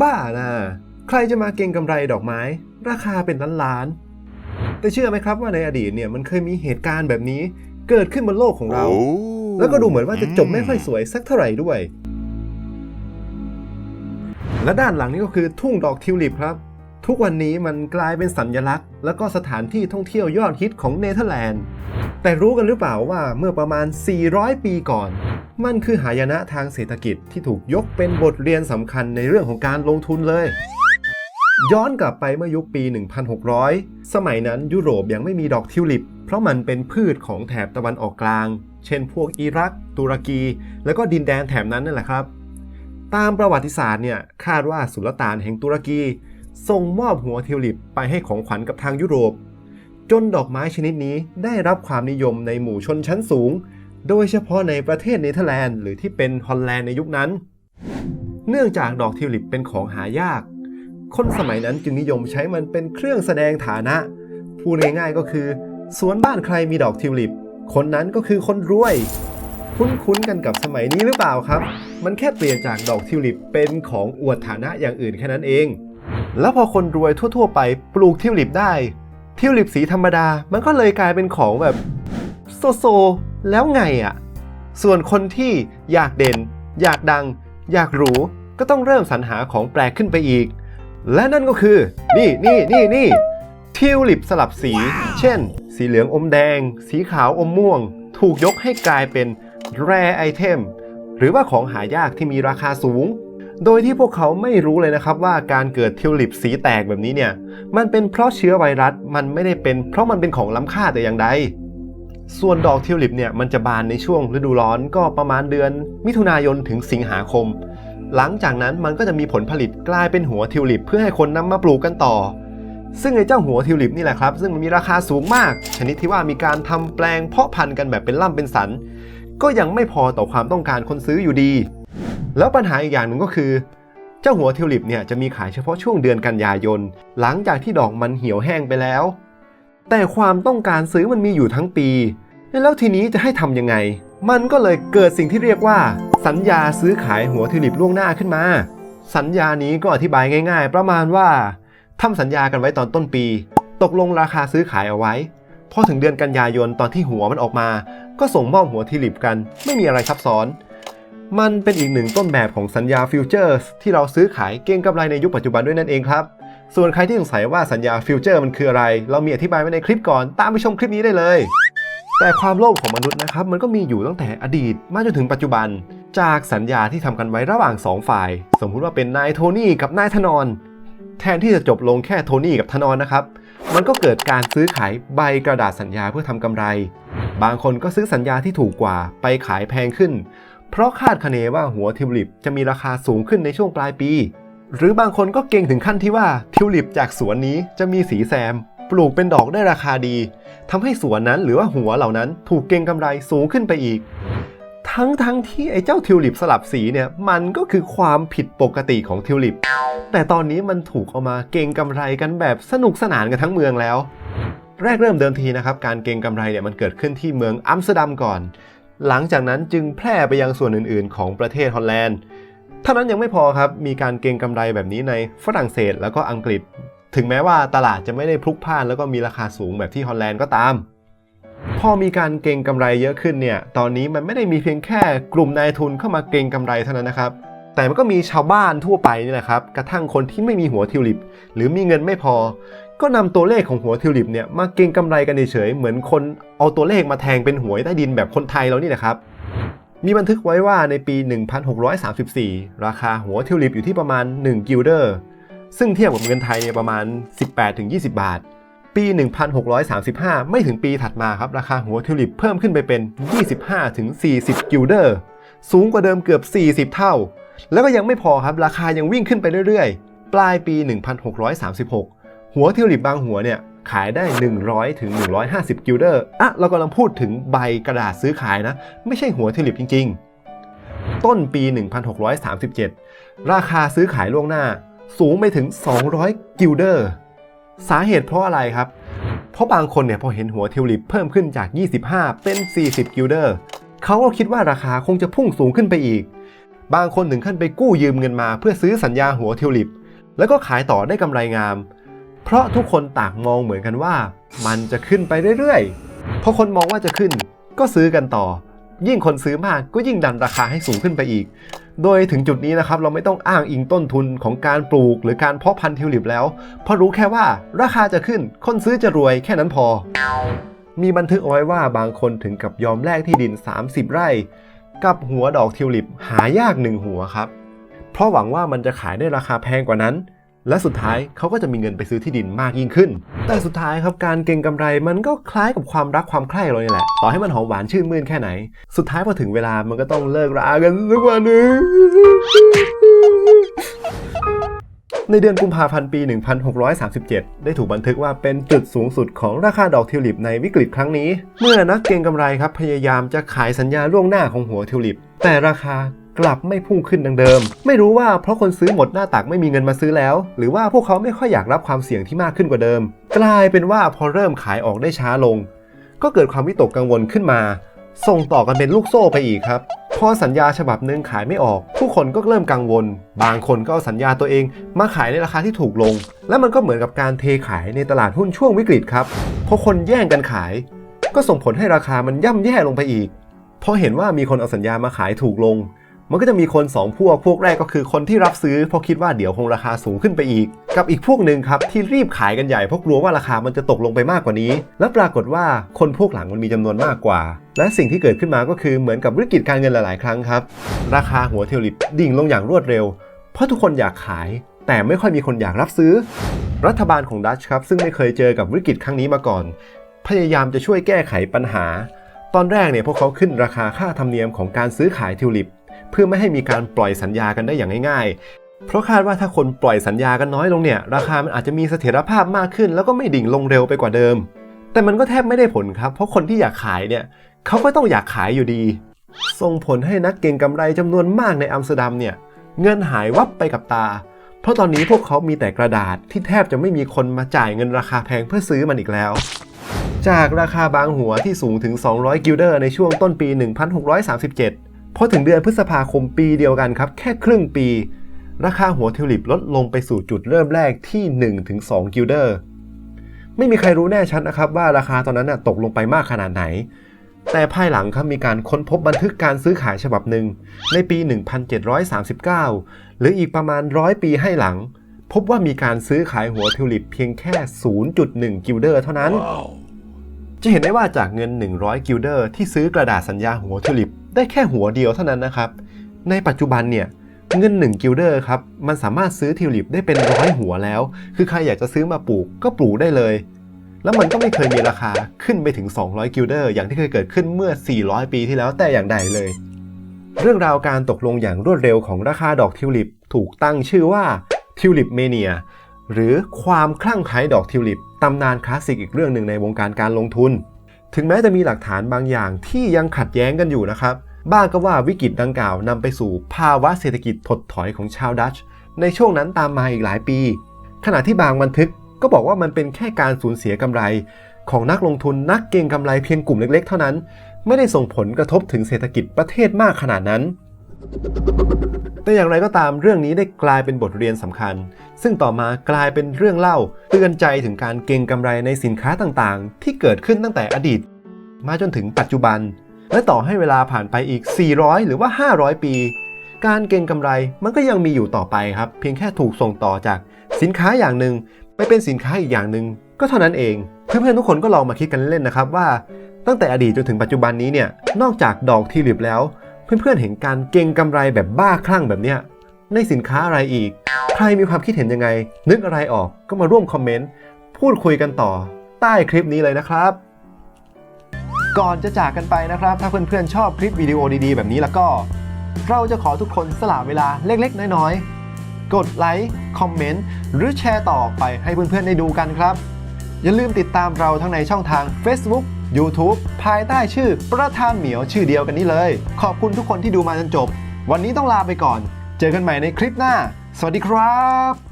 บ้านะใครจะมาเก็งกำไรดอกไม้ ราคาเป็นล้านล้านๆแต่เชื่อไหมครับว่าในอดีตเนี่ยมันเคยมีเหตุการณ์แบบนี้ เกิดขึ้นบนโลกของเรา แล้วก็ดูเหมือนว่าจะจบไม่ค่อยสวยสักเท่าไหร่ด้วย และด้านหลังนี้ก็คือทุ่งดอกทิวลิปครับ ทุกวันนี้มันกลายเป็นสัญลักษณ์ แล้วก็สถานที่ท่องเที่ยวยอดฮิตของเนเธอร์แลนด์ แต่รู้กันหรือเปล่าว่าเมื่อประมาณ 400 ปีก่อน มันคือหายนะทางเศรษฐกิจที่ถูกยกเป็นบทเรียนสำคัญในเรื่องของการลงทุนเลย ย้อนกลับไปเมื่อยุคปี 1600 สมัยนั้นยุโรปยังไม่มีดอกทิวลิป เพราะมันเป็นพืชของแถบตะวันออกกลาง เช่นพวกอิรัก ตุรกี แล้วก็ดินแดนแถบนั้นนั่นแหละครับ ตามประวัติศาสตร์เนี่ยคาดว่าสุลต่านแห่งตุรกีส่งมอบหัวทิวลิปไปให้ของขวัญกับทางยุโรป จนดอกไม้ชนิดนี้ได้รับความนิยมในหมู่ชนชั้นสูง โดยเฉพาะในประเทศเนเธอร์แลนด์หรือที่เป็นฮอลแลนด์ในยุคนั้น เนื่องจากดอกทิวลิปเป็นของหายาก คนสมัยนั้นจึงนิยมใช้มันเป็นเครื่องแสดงฐานะ พูดง่ายๆก็คือ สวนบ้านใครมีดอกทิวลิป คนนั้นก็คือคนรวย คุ้นๆกันกับสมัยนี้หรือเปล่าครับ มันแค่เปลี่ยนจากดอกทิวลิปเป็นของอวดฐานะอย่างอื่นแค่นั้นเอง แล้วพอคนรวยทั่ว ๆ ไปปลูกทิวลิปได้ทิวลิปสีธรรมดา มันก็เลยกลายเป็นของแบบโซโซ แล้วไงอะ่ะ ส่วนคนที่อยากเด่น อยากดัง อยากหรู ก็ต้องเริ่มสรรหาของแปลกขึ้นไปอีก และนั่นก็คือ นี่นี่นี่นี่ทิวลิปสลับสี เช่น สีเหลืองอมแดง สีขาวอมม่วง ถูกยกให้กลายเป็น rare item หรือว่าของหายากที่มีราคาสูง โดยที่พวกเขาไม่รู้เลยนะครับว่าการเกิดทิวลิปสีแตกแบบนี้เนี่ย มันเป็นเพราะเชื้อไวรัส มันไม่ได้เป็นเพราะมันเป็นของล้ำค่าแต่อย่างใด ส่วนดอกทิวลิปเนี่ยมันจะบานในช่วงฤดูร้อนก็ประมาณเดือน มิถุนายนถึงสิงหาคม หลังจากนั้นมันก็จะมีผลผลิตกลายเป็นหัวทิวลิป เพื่อให้คนนำมาปลูกกันต่อ ซึ่งไอ้เจ้าหัวทิวลิปนี่แหละครับ ซึ่งมันมีราคาสูงมาก ชนิดที่ว่ามีการทำแปลงเพาะพันธุ์กันแบบเป็นล่ำเป็นสัน ก็ยังไม่พอต่อความต้องการคนซื้ออยู่ดี แล้วปัญหาอีกอย่างหนึ่งก็คือเจ้าหัวทิวลิปเนี่ยจะมีขายเฉพาะช่วงเดือนกันยายน หลังจากที่ดอกมันเหี่ยวแห้งไปแล้ว แต่ความต้องการซื้อมันมีอยู่ทั้งปี แล้วทีนี้จะให้ทำยังไง มันก็เลยเกิดสิ่งที่เรียกว่า สัญญาซื้อขายหัวทิวลิปล่วงหน้าขึ้นมา สัญญานี้ก็อธิบายง่าย ๆ ประมาณว่าทำสัญญากันไว้ตอนต้นปี ตกลงราคาซื้อขายเอาไว้พอถึงเดือนกันยายนตอนที่หัวมันออกมา ก็ส่งมอบหัวทิลิปกัน ไม่มีอะไรซับซ้อน มันเป็นอีกหนึ่งต้นแบบของสัญญาฟิวเจอร์สที่เราซื้อขายเก็งกำไรในยุคปัจจุบันด้วยนั่นเองครับ ส่วนใครที่สงสัยว่าสัญญาฟิวเจอร์มันคืออะไร เรามีอธิบายไว้ในคลิปก่อน ตามไปชมคลิปนี้ได้เลย แต่ความโลภของมนุษย์นะครับมันก็มีอยู่ตั้งแต่อดีตมาจนถึงปัจจุบัน จากสัญญาที่ทำกันไว้ระหว่างสองฝ่าย สมมุติว่าเป็นนายโทนี่กับนายธนอน แทนที่จะจบลงแค่โทนี่กับธนอนนะครับมันก็เกิดการซื้อขายใบกระดาษสัญญาเพื่อทำกำไร บางคนก็ซื้อสัญญาที่ถูกกว่าไปขายแพงขึ้น เพราะคาดคะเนว่าหัวทิวลิปจะมีราคาสูงขึ้นในช่วงปลายปี หรือบางคนก็เก่งถึงขั้นที่ว่าทิวลิปจากสวนนี้จะมีสีแซม ปลูกเป็นดอกได้ราคาดีทำให้สวนนั้นหรือว่าหัวเหล่านั้นถูกเก่งกำไรสูงขึ้นไปอีก ทั้งทั้งที่ไอ้เจ้าทิวลิปสลับสีเนี่ยมันก็คือความผิดปกติของทิวลิป แต่ตอนนี้มันถูกเอามาเก่งกำไรกันแบบสนุกสนานกันทั้งเมืองแล้ว แรกเริ่มเดิมทีนะครับการเก่งกำไรเนี่ยมันเกิดขึ้นที่เมืองอัมสเตอร์ดัมก่อน หลังจากนั้นจึงแพร่ไปยังส่วนอื่น ๆ ของประเทศฮอลแลนด์เท่านั้นยังไม่พอครับ มีการเก็งกำไรแบบนี้ในฝรั่งเศสแล้วก็อังกฤษ ถึงแม้ว่าตลาดจะไม่ได้พลุกพล่านแล้วก็มีราคาสูงแบบที่ฮอลแลนด์ก็ตาม พอมีการเก็งกำไรเยอะขึ้นเนี่ย ตอนนี้มันไม่ได้มีเพียงแค่กลุ่มนายทุนเข้ามาเก็งกำไรเท่านั้นนะครับ แต่มันก็มีชาวบ้านทั่วไปนี่แหละครับ กระทั่งคนที่ไม่มีหัวทิวลิป หรือมีเงินไม่พอ ก็นำตัวเลขของหัวทิวลิปเนี่ยมาเก็งกำไรกันเฉยๆ เหมือนคนเอาตัวเลขมาแทงเป็นหวยใต้ดินแบบคนไทยเรานี่แหละครับมีบันทึกไว้ว่าในปี 1634 ราคาหัวทิวลิปอยู่ที่ประมาณ 1 กิลเดอร์ ซึ่งเทียบกับเงินไทยเนี่ยประมาณ 18-20 บาท ปี 1635 ไม่ถึงปีถัดมาครับ ราคาหัวทิวลิปเพิ่มขึ้นไปเป็น 25-40 กิลเดอร์ สูงกว่าเดิมเกือบ 40 เท่า แล้วก็ยังไม่พอครับ ราคายังวิ่งขึ้นไปเรื่อยๆ ปลายปี 1636 หัวทิวลิปบางหัวเนี่ยขายได้ 100ถึง150 กิลเดอร์ อะ เรากำลังพูดถึงใบกระดาษซื้อขายนะ ไม่ใช่หัวทิวลิปจริง ๆ ต้นปี 1637 ราคาซื้อขายล่วงหน้า สูงไปถึง 200 กิลเดอร์ สาเหตุเพราะอะไรครับ เพราะบางคนเนี่ยพอเห็นหัวทิวลิปเพิ่มขึ้นจาก 25 เป็น 40 กิลเดอร์ เขาก็คิดว่าราคาคงจะพุ่งสูงขึ้นไปอีก บางคนถึงขั้นไปกู้ยืมเงินมาเพื่อซื้อสัญญาหัวทิวลิป แล้วก็ขายต่อได้กำไรงาม เพราะทุกคนต่างมองเหมือนกันว่า มันจะขึ้นไปเรื่อยๆ พอคนมองว่าจะขึ้นก็ซื้อกันต่อ ยิ่งคนซื้อมากก็ยิ่งดันราคาให้สูงขึ้นไปอีก โดยถึงจุดนี้นะครับเราไม่ต้องอ้างอิงต้นทุนของการปลูก หรือการเพาะพันธุ์ทิวลิปแล้ว เพราะรู้แค่ว่าราคาจะขึ้นคนซื้อจะรวยแค่นั้นพอ มีบันทึกเอาไว้ว่าบางคนถึงกับยอมแลกที่ดิน 30 ไร่ กับหัวดอกทิวลิปหายากหนึ่งหัวครับ เพราะหวังว่ามันจะขายได้ราคาแพงกว่านั้น และสุดท้ายเขาก็จะมีเงินไปซื้อที่ดินมากยิ่งขึ้น แต่สุดท้ายครับการเก็งกำไรมันก็คล้ายกับความรักความใคร่เราเนี่ยแหละ ต่อให้มันหอมหวานชื่นมื่นแค่ไหน สุดท้ายพอถึงเวลามันก็ต้องเลิกรากันสักวันหนึ่งในเดือนกุมภาพันธ์ปี 1637 ได้ถูกบันทึกว่าเป็นจุดสูงสุดของราคาดอกทิวลิปในวิกฤตครั้งนี้ เมื่อนักเก็งกำไรครับพยายามจะขายสัญญาล่วงหน้าของหัวทิวลิป แต่ราคา กลับไม่พุ่งขึ้นดังเดิม ไม่รู้ว่าเพราะคนซื้อหมดหน้าตักไม่มีเงินมาซื้อแล้ว หรือว่าพวกเขาไม่ค่อยอยากรับความเสี่ยงที่มากขึ้นกว่าเดิม กลายเป็นว่าพอเริ่มขายออกได้ช้าลง ก็เกิดความวิตกกังวลขึ้นมา ส่งต่อกันเป็นลูกโซ่ไปอีกครับพอสัญญาฉบับหนึ่งขายไม่ออก ผู้คนก็เริ่มกังวล บางคนก็เอาสัญญาตัวเอง มาขายในราคาที่ถูกลง และมันก็เหมือนกับการเทขายในตลาดหุ้นช่วงวิกฤตครับพอคนแย่งกันขาย ก็ส่งผลให้ราคามันย่ำแย่ลงไปอีกพอเห็นว่ามีคนเอาสัญญามาขายถูกลง มันก็จะมีคนสองพวก พวกแรกก็คือคนที่รับซื้อเพราะคิดว่าเดี๋ยวคงราคาสูงขึ้นไปอีก กับอีกพวกหนึ่งครับที่รีบขายกันใหญ่เพราะกลัวว่าราคามันจะตกลงไปมากกว่านี้ และปรากฏว่าคนพวกหลังมันมีจำนวนมากกว่า และสิ่งที่เกิดขึ้นมาก็คือเหมือนกับวิกฤตการเงินหลาย ๆ ครั้งครับ ราคาหัวเทลิปดิ่งลงอย่างรวดเร็ว เพราะทุกคนอยากขาย แต่ไม่ค่อยมีคนอยากรับซื้อ รัฐบาลของดัชครับซึ่งไม่เคยเจอกับวิกฤตครั้งนี้มาก่อน พยายามจะช่วยแก้ไขปัญหา ตอนแรกเนี่ยพวกเขาขึ้นราคาค่าธรรมเนียมของการซื้อขายทิวลิป เพื่อไม่ให้มีการปล่อยสัญญากันได้อย่างง่ายๆ เพราะคาดว่าถ้าคนปล่อยสัญญากันน้อยลงเนี่ย ราคามันอาจจะมีเสถียรภาพมากขึ้น แล้วก็ไม่ดิ่งลงเร็วไปกว่าเดิม แต่มันก็แทบไม่ได้ผลครับ เพราะคนที่อยากขายเนี่ยเขาก็ต้องอยากขายอยู่ดี ส่งผลให้นักเก็งกำไรจำนวนมากในอัมสเตอร์ดัมเนี่ยเงินหายวับไปกับตา เพราะตอนนี้พวกเขามีแต่กระดาษที่แทบจะไม่มีคนมาจ่ายเงินราคาแพงเพื่อซื้อมันอีกแล้ว จากราคาบางหัวที่สูงถึง 200 กิลเดอร์ในช่วงต้นปี 1637 พอถึงเดือนพฤษภาคมปีเดียวกันครับ แค่ครึ่งปี ราคาหัวทิวลิปลดลงไปสู่จุดเริ่มแรกที่ 1-2 กิลเดอร์ ไม่มีใครรู้แน่ชัดนะครับว่าราคาตอนนั้นตกลงไปมากขนาดไหน แต่ภายหลังครับมีการค้นพบบันทึกการซื้อขายฉบับหนึ่งในปี 1739 หรืออีกประมาณร้อยปีให้หลัง พบว่ามีการซื้อขายหัวทิวลิปเพียงแค่ 0.1 กิลเดอร์เท่านั้น จะเห็นได้ว่าจากเงิน 100 กิลเดอร์ที่ซื้อกระดาษสัญญาหัวทิวลิป ได้แค่หัวเดียวเท่านั้นนะครับ ในปัจจุบันเนี่ยเงิน 1 กิลเดอร์ครับ มันสามารถซื้อทิวลิปได้เป็นร้อยหัวแล้ว คือใครอยากจะซื้อมาปลูกก็ปลูกได้เลย แล้วมันก็ไม่เคยมีราคาขึ้นไปถึง 200 กิลเดอร์อย่างที่เคยเกิดขึ้นเมื่อ 400 ปีที่แล้วแต่อย่างใดเลย เรื่องราวการตกลงอย่างรวดเร็วของราคาดอกทิวลิป ถูกตั้งชื่อว่าทิวลิปเมเนียหรือความคลั่งไคล้ดอกทิวลิป ตำนานคลาสสิกอีกเรื่องหนึ่งในวงการการลงทุน ถึงแม้จะมีหลักฐานบางอย่างที่ยังขัดแย้งกันอยู่นะครับ บ้างก็ว่าวิกฤตดังกล่าวนำไปสู่ภาวะเศรษฐกิจถดถอยของชาวดัตช์ในช่วงนั้นตามมาอีกหลายปี ขณะที่บางบันทึกก็บอกว่ามันเป็นแค่การสูญเสียกำไร ของนักลงทุนนักเก็งกำไรเพียงกลุ่มเล็กๆ เท่านั้น ไม่ได้ส่งผลกระทบถึงเศรษฐกิจประเทศมากขนาดนั้น แต่อย่างไรก็ตามเรื่องนี้ได้กลายเป็นบทเรียนสำคัญ ซึ่งต่อมากลายเป็นเรื่องเล่า เตือนใจถึงการเก็งกำไรในสินค้าต่างๆ ที่เกิดขึ้นตั้งแต่อดีต มาจนถึงปัจจุบัน และต่อให้เวลาผ่านไปอีก 400 หรือว่า 500 ปี การเก็งกำไรมันก็ยังมีอยู่ต่อไปครับ เพียงแค่ถูกส่งต่อจากสินค้าอย่างหนึ่งไปเป็นสินค้าอีกอย่างหนึ่งก็เท่านั้นเองเพื่อนๆทุกคนก็ลองมาคิดกันเล่นๆนะครับว่าตั้งแต่อดีตจนถึงปัจจุบันนี้เนี่ยนอกจากดอกทิวลิปแล้ว เพื่อนๆเห็นการเก็งกำไรแบบบ้าคลั่งแบบเนี้ยในสินค้าอะไรอีก ใครมีความคิดเห็นยังไง นึกอะไรออกก็มาร่วมคอมเมนต์ พูดคุยกันต่อ ใต้คลิปนี้เลยนะครับ ก่อนจะจากกันไปนะครับ ถ้าเพื่อนๆชอบคลิปวิดีโอดีๆ แบบนี้แล้วก็ เราจะขอทุกคนสละเวลาเล็กๆ น้อยๆ กดไลค์คอมเมนต์หรือแชร์ต่อไปให้เพื่อนๆได้ดูกันครับ อย่าลืมติดตามเราทั้งในช่องทาง Facebook YouTube ภายใต้ชื่อประธานเหมียวชื่อเดียวกันนี้เลย ขอบคุณทุกคนที่ดูมาจนจบ วันนี้ต้องลาไปก่อน เจอกันใหม่ในคลิปหน้า สวัสดีครับ